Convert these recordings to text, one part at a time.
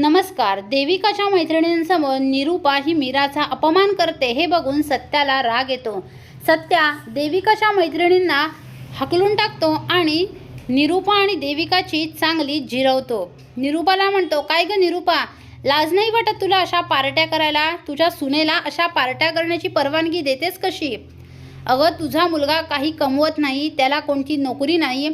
नमस्कार देविकाच्या मैत्रिणींसमोर निरूपा ही मीराचा अपमान करते हे बघून सत्याला राग येतो. सत्या देविकाच्या मैत्रिणींना हकलून टाकतो आणि निरूपा आणि देविकाची चांगली जिरवतो. निरूपाला म्हणतो काय ग निरूपा लाज नाही वाटत तुला अशा पार्ट्या करायला? तुझ्या सुनेला अशा पार्ट्या करण्याची परवानगी देतेस कशी? अगं तुझा मुलगा काही कमवत नाही त्याला कोणती नोकरी नाही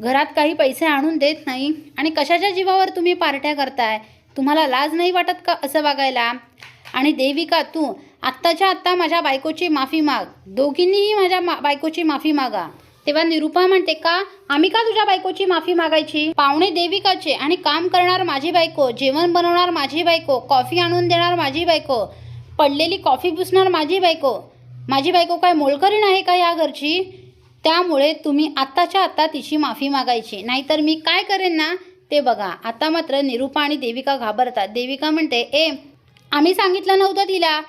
घरात काही पैसे आणून देत नाही आणि कशाच्या जीवावर तुम्ही पार्ट्या करताय? तुम्हाला लाज नाही वाटत का असं वागायला? आणि देविका तू आत्ताच्या आत्ता माझ्या बायकोची माफी माग. दोघींनीही माझ्या मा बायकोची माफी मागा. तेव्हा निरुपा म्हणते का? आम्ही का तुझ्या बायकोची माफी मागायची? पाहुणे देविकाचे आणि काम करणार माझी बायको जेवण बनवणार माझी बायको कॉफी आणून देणार माझी बायको पडलेली कॉफी पुसणार माझी बायको. माझी बायको काय मोलकरीण आहे का या घरची? त्यामुळे तुम्ही आत्ताच्या आत्ता तिची माफी मागायची. नाहीतर मी काय करेन ना? ते बघा. आता मात्र निरूपा आणि देविका घाबरतात. देविका म्हणते ए आम्ही सांगितलं नव्हतं तिला.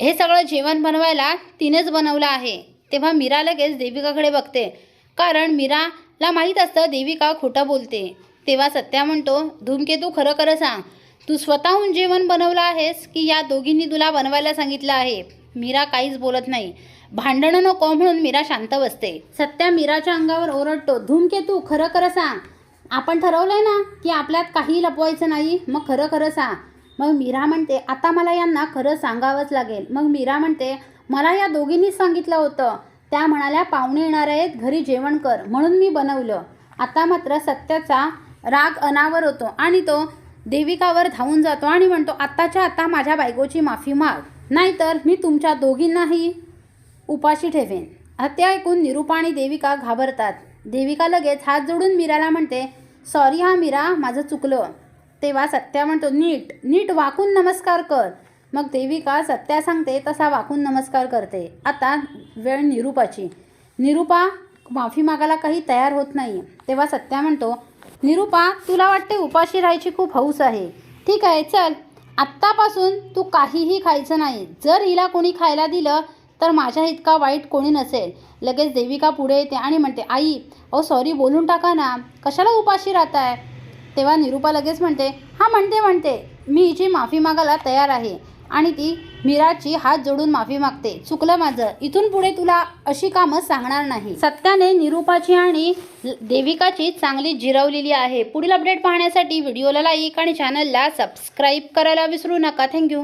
हे सगळं जेवण बनवायला तिनेच बनवलं आहे. तेव्हा मीरा लगेच देविकाकडे बघते. कारण मीराला माहीत असतं देविका खोटं बोलते. तेव्हा सत्या म्हणतो धूमकेतू खरं खरं सांग. तू स्वतःहून जेवण बनवलं आहेस की या दोघींनी तुला बनवायला सांगितलं आहे? मीरा काहीच बोलत नाही. भांडणं नको म्हणून मीरा शांत बसते. सत्या मीराच्या अंगावर ओरडतो धूमकेतू खरं खरं सांग. आपण ठरवलंय ना की आपल्यात काही लपवायचं नाही मग खरं खरं सांग मग मीरा म्हणते आता मला यांना खरं सांगावंच लागेल. मग मीरा म्हणते मला या दोघींनीच सांगितलं होतं. त्या म्हणाल्या पाहुणे येणार आहेत घरी जेवण कर. म्हणून मी बनवलं. आता मात्र सत्याचा राग अनावर होतो आणि तो देविकावर धावून जातो आणि म्हणतो आत्ताच्या आत्ता माझ्या बायकोची माफी माग नाहीतर मी तुमच्या दोघींनाही उपाशी ठेवेन. ते ऐकून निरूपा आणि देविका घाबरतात. देविका लगेच हात जोडून मीराला म्हणते सॉरी हा मीरा माझं चुकलं. तेव्हा सत्या म्हणतो नीट नीट वाकून नमस्कार कर. मग देविका सत्या सांगते तसा वाकून नमस्कार करते. आता वेळ निरूपाची. निरूपा माफी मागायला काही तयार होत नाही तेव्हा सत्या म्हणतो निरूपा तुला वाटते उपाशी राहायची खूप हौस आहे? ठीक आहे चल. आत्तापासून तू काहीही खायचं नाही. जर हिला कोणी खायला दिलं तर माझ्या इतका वाईट कोणी नसेल. लगेच देविका पुढे येते आणि म्हणते आई अहो सॉरी बोलून टाका ना. कशाला उपाशी राहताय? तेव्हा निरूपा लगेच म्हणते हा म्हणते म्हणते. मी हिची माफी मागायला तयार आहे. आणि ती मीराची हात जोडून माफी मागते. चुकलं माझं. इथून पुढे तुला अशी कामं सांगणार नाही. सत्याने निरूपाची आणि देविकाची चांगली जिरवलेली आहे. पुढील अपडेट पाहण्यासाठी व्हिडिओला लाईक आणि चॅनलला सबस्क्राईब करायला विसरू नका. थँक्यू